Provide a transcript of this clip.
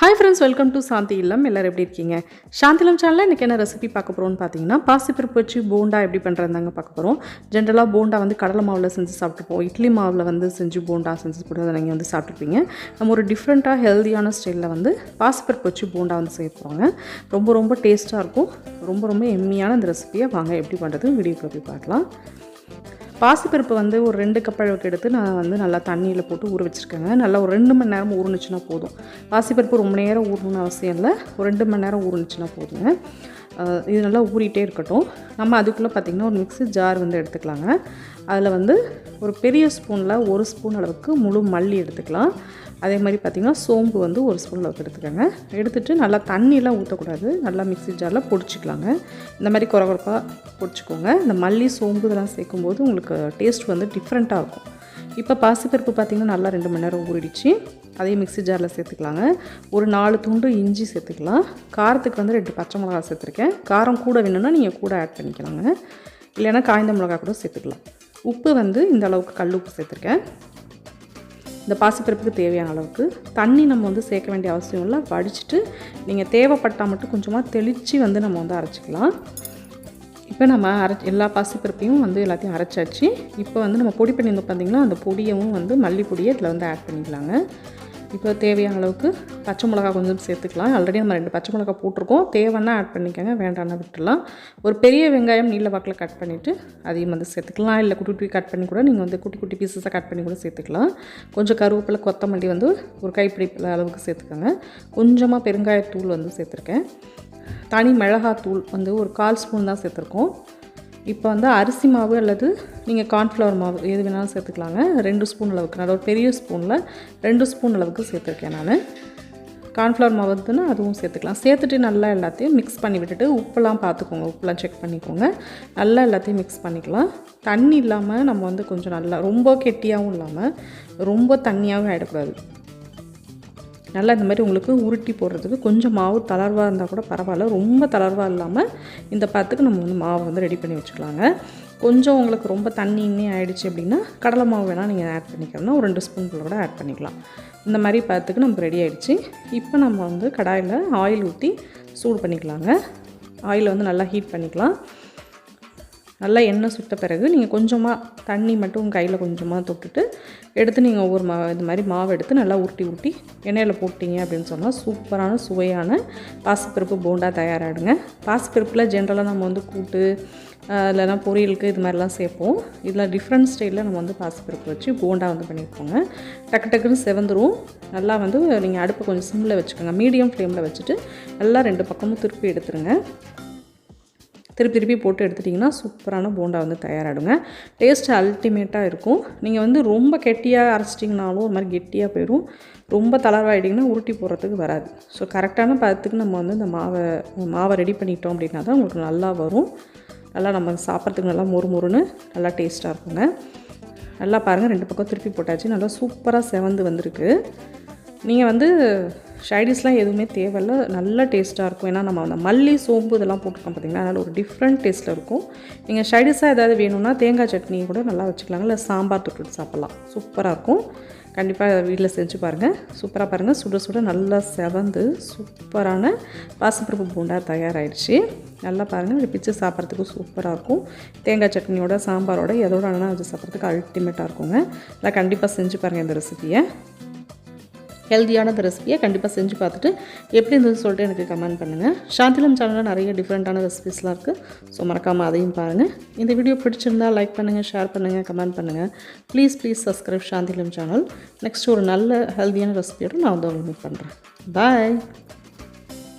Hi friends welcome to Shanthi Illam எல்லோரும் எப்படி இருக்கீங்க? சாந்திலம் சேனலில் இன்றைக்கி என்ன ரெசிபி பார்க்க போகிறோம்னு பார்த்தீங்கன்னா பாசிப்பருப்பு வச்சு போண்டா எப்படி பண்ணுறதாங்க பார்க்க போகிறோம் ஜென்ரலாக போண்டா வந்து கடலை மாவில் செஞ்சு சாப்பிட்டுப்போம். இட்லி மாவில் வந்து செஞ்சு போண்டா செஞ்சு கூட அதை நீங்கள் வந்து சாப்பிட்ருப்பீங்க நம்ம ஒரு டிஃப்ரெண்ட்டாக ஹெல்த்தியான ஸ்டைலில் வந்து பாசிப்பருப்பு வச்சு போண்டா வந்து செய்ய போகிறாங்க ரொம்ப ரொம்ப டேஸ்ட்டாக இருக்கும். ரொம்ப ரொம்ப எம்மியான இந்த ரெசிபியை வாங்க எப்படி பண்ணுறது வீடியோ போய் பார்க்கலாம். பாசிப்பருப்பு வந்து ஒரு ரெண்டு கப் அளவுக்கு எடுத்து நான் வந்து நல்லா தண்ணியில் போட்டு ஊற வச்சுருக்கேங்க. நல்லா ஒரு ரெண்டு மணி நேரம் ஊறுனுச்சுன்னா போதும். பாசிப்பருப்பு ரொம்ப நேரம் ஊறணும்னு அவசியம் இல்லை. ஒரு ரெண்டு மணி நேரம் ஊறுனுச்சுன்னா போதுங்க. இது நல்லா ஊறிட்டே இருக்கட்டும். நம்ம அதுக்குள்ளே பார்த்திங்கன்னா ஒரு மிக்ஸி ஜார் வந்து எடுத்துக்கலாங்க. அதில் வந்து ஒரு பெரிய ஸ்பூனில் ஒரு ஸ்பூன் அளவுக்கு முழு மல்லி எடுத்துக்கலாம். அதே மாதிரி பார்த்திங்கன்னா சோம்பு வந்து ஒரு ஸ்பூன் அளவுக்கு எடுத்துக்கோங்க. எடுத்துகிட்டு நல்லா தண்ணியெலாம் ஊற்றக்கூடாது நல்லா மிக்ஸி ஜாரில் பொடிச்சிக்கலாங்க. இந்த மாதிரி குறை குறைப்பாக பொடிச்சிக்கோங்க. இந்த மல்லி சோம்பு இதெல்லாம் சேர்க்கும்போது உங்களுக்கு டேஸ்ட் வந்து டிஃப்ரெண்ட்டாக இருக்கும். இப்போ பாசிப்பருப்பு பார்த்திங்கன்னா நல்லா ரெண்டு மணி நேரம் ஊறிடுச்சு. அதையும் மிக்ஸி ஜாரில் சேர்த்துக்கலாங்க. ஒரு நாலு துண்டு இஞ்சி சேர்த்துக்கலாம். காரத்துக்கு வந்து ரெண்டு பச்சை மிளகா சேர்த்துருக்கேன். காரம் கூட வேணும்னா நீங்கள் கூட ஆட் பண்ணிக்கலாங்க. இல்லைன்னா காய்ந்த மிளகா கூட சேர்த்துக்கலாம். உப்பு வந்து இந்த அளவுக்கு கல் உப்பு சேர்த்துருக்கேன். இந்த பாசிப்பருப்புக்கு தேவையான அளவுக்கு தண்ணி நம்ம வந்து சேர்க்க வேண்டிய அவசியம் இல்லை. வடிச்சிட்டு நீங்கள் தேவைப்பட்டால் மட்டும் கொஞ்சமாக தெளித்து வந்து நம்ம வந்து அரைச்சிக்கலாம். இப்போ நம்ம அரை எல்லா பாசிப்பருப்பையும் வந்து எல்லாத்தையும் அரைச்சாச்சு. இப்போ வந்து நம்ம பொடி பண்ணியிருந்தோம் பார்த்திங்கன்னா அந்த பொடியவும் வந்து மல்லிப்பொடியை இதில் வந்து ஆட் பண்ணிக்கலாங்க. இப்போ தேவையான அளவுக்கு பச்சை மிளகா கொஞ்சம் சேர்த்துக்கலாம். ஆல்ரெடி நம்ம ரெண்டு பச்சை மிளகா போட்டிருக்கோம். தேவைன்னா ஆட் பண்ணிக்கோங்க. வேண்டாம்னா விட்டுடலாம். ஒரு பெரிய வெங்காயம் நீல வாக்கில் கட் பண்ணிவிட்டு அதையும் வந்து சேர்த்துக்கலாம். இல்லை குட்டி குட்டி கட் பண்ணி கூட நீங்கள் வந்து குட்டி குட்டி பீசஸாக கட் பண்ணி கூட சேர்த்துக்கலாம். கொஞ்சம் கருவேப்பிலை கொத்தமல்லி வந்து ஒரு கைப்பிடி அளவுக்கு சேர்த்துக்கோங்க. கொஞ்சமாக பெருங்காயத்தூள் வந்து சேர்த்துருக்கேன். தனி மிளகாத்தூள் வந்து ஒரு கால் ஸ்பூன் தான் சேர்த்துருக்கோம். இப்போ வந்து அரிசி மாவு அல்லது நீங்கள் கார்ன்ஃப்ளவர் மாவு எது வேணாலும் சேர்த்துக்கலாங்க. ரெண்டு ஸ்பூன் அளவுக்கு நான் ஒரு பெரிய ஸ்பூனில் ரெண்டு ஸ்பூன் அளவுக்கு சேர்த்துருக்கேன் நான். கார்ன்ஃப்ளவர் மாவு வந்துன்னா அதுவும் சேர்த்துக்கலாம். சேர்த்துட்டு நல்லா எல்லாத்தையும் மிக்ஸ் பண்ணி விட்டுட்டு உப்பெல்லாம் பார்த்துக்கோங்க. உப்பெல்லாம் செக் பண்ணிக்கோங்க. நல்லா எல்லாத்தையும் மிக்ஸ் பண்ணிக்கலாம். தண்ணி இல்லாமல் நம்ம வந்து கொஞ்சம் நல்லா ரொம்ப கெட்டியாகவும் இல்லாமல் ரொம்ப தண்ணியாகவும் ஆகிடக்கூடாது நல்லா இந்த மாதிரி உங்களுக்கு உருட்டி போடுறதுக்கு கொஞ்சம் மாவு தளர்வாக இருந்தால் கூட பரவாயில்ல. ரொம்ப தளர்வாக இல்லாமல் இந்த பத்துக்கு நம்ம வந்து மாவு வந்து ரெடி பண்ணி வச்சுக்கலாங்க. கொஞ்சம் உங்களுக்கு ரொம்ப தண்ணி இன்னி ஆகிடுச்சு அப்படின்னா கடலை மாவு வேணால் நீங்கள் ஆட் பண்ணிக்கிறோன்னா ஒரு ரெண்டு ஸ்பூன் கூட ஆட் பண்ணிக்கலாம். இந்த மாதிரி பத்துக்கு நமக்கு ரெடி ஆகிடுச்சு இப்போ நம்ம வந்து கடாயில் ஆயில் ஊற்றி சூடு பண்ணிக்கலாங்க. ஆயில் வந்து நல்லா ஹீட் பண்ணிக்கலாம். நல்லா எண்ணெய் சுட்ட பிறகு நீங்கள் கொஞ்சமாக தண்ணி மட்டும் கையில் கொஞ்சமாக தொட்டுட்டு எடுத்து நீங்கள் ஒவ்வொரு மா இது மாதிரி மாவு எடுத்து நல்லா உருட்டி உருட்டி எண்ணெயில் போட்டிங்க அப்படின்னு சொன்னால் சூப்பரான சுவையான பாசிப்பருப்பு போண்டா தயாராகிடுங்க பாசிப்பருப்பில் ஜென்ரலாக நம்ம வந்து கூட்டு இல்லைனா பொரியலுக்கு இது மாதிரிலாம் சேர்ப்போம். இதில் டிஃப்ரெண்ட் ஸ்டைலில் நம்ம வந்து பாசிப்பருப்பு வச்சு போண்டா வந்து பண்ணியிருக்கோங்க டக்கு டக்குன்னு செவந்துரும். நல்லா வந்து நீங்கள் அடுப்பை கொஞ்சம் சிம்மில் வச்சுக்கோங்க. மீடியம் ஃப்ளேமில் வச்சுட்டு நல்லா ரெண்டு பக்கமும் திருப்பி எடுத்துருங்க. திருப்பி திருப்பி போட்டு எடுத்துட்டிங்கன்னா சூப்பரான போண்டா வந்து தயாராகிடுங்க. டேஸ்ட் அல்டிமேட்டாக இருக்கும். நீங்கள் வந்து ரொம்ப கெட்டியாக அரைச்சிட்டிங்கனாலும் ஒரு மாதிரி கெட்டியாக போயிடும். ரொம்ப தளர்வாயிட்டிங்கன்னா உருட்டி போடுறதுக்கு வராது. ஸோ கரெக்டான பதத்துக்கு நம்ம வந்து இந்த மாவை மாவை ரெடி பண்ணிட்டோம் அப்படின்னா தான் உங்களுக்கு நல்லா வரும். நல்லா நம்ம சாப்பிட்றதுக்கு நல்லா மொறு மொறுன்னு நல்லா டேஸ்ட்டாக இருக்குங்க. நல்லா பாருங்கள் ரெண்டு பக்கம் திருப்பி போட்டாச்சு. நல்லா சூப்பராக செவந்து வந்திருக்கு. நீங்கள் வந்து ஷைடிஸ்லாம் எதுவுமே தேவையில்ல. நல்ல டேஸ்ட்டாக இருக்கும். ஏன்னா நம்ம அந்த மல்லி சோம்பு இதெல்லாம் போட்டிருக்கோம் பார்த்திங்கன்னா அதனால் ஒரு டிஃப்ரெண்ட் டேஸ்ட்டில் இருக்கும். நீங்கள் ஷைடிஸாக ஏதாவது வேணும்னா தேங்காய் சட்னி கூட நல்லா வச்சுக்கலாங்க. இல்லை சாம்பார் தொட்டுட்டு சாப்பிட்லாம். சூப்பராக இருக்கும். கண்டிப்பாக வீட்டில் செஞ்சு பாருங்கள் சூப்பராக பாருங்கள் சுட சுட நல்லா செவந்து சூப்பரான பாசிப்பருப்பு பூண்டா தயாராகிடுச்சு நல்லா பாருங்கள் இப்படி பிச்சு சாப்பிட்றதுக்கு சூப்பராக இருக்கும். தேங்காய் சட்னியோட சாம்பாரோட எதோட வச்சு சாப்பிட்றதுக்கு அல்டிமேட்டாக இருக்குங்க. நல்லா கண்டிப்பாக செஞ்சு பாருங்கள் இந்த ரெசிபியை ஹெல்த்தியான இந்த ரெசிபியை கண்டிப்பாக செஞ்சு பார்த்துட்டு எப்படி இருந்ததுன்னு சொல்லிட்டு எனக்கு கமெண்ட் பண்ணுங்கள் சாந்திலம் சேனலில் நிறைய டிஃப்ரெண்ட்டான ரெசிபிஸ்லாம் இருக்குது ஸோ மறக்காமல் அதையும் பாருங்கள் இந்த வீடியோ பிடிச்சிருந்தா லைக் பண்ணுங்கள் ஷேர் பண்ணுங்கள் கமெண்ட் பண்ணுங்கள் please please subscribe Shanthilam channel next ஒரு நல்ல ஹெல்த்தியான ரெசிபியோடு நான் வந்து உங்களுக்கு மீட் பண்ணுறேன் பாய்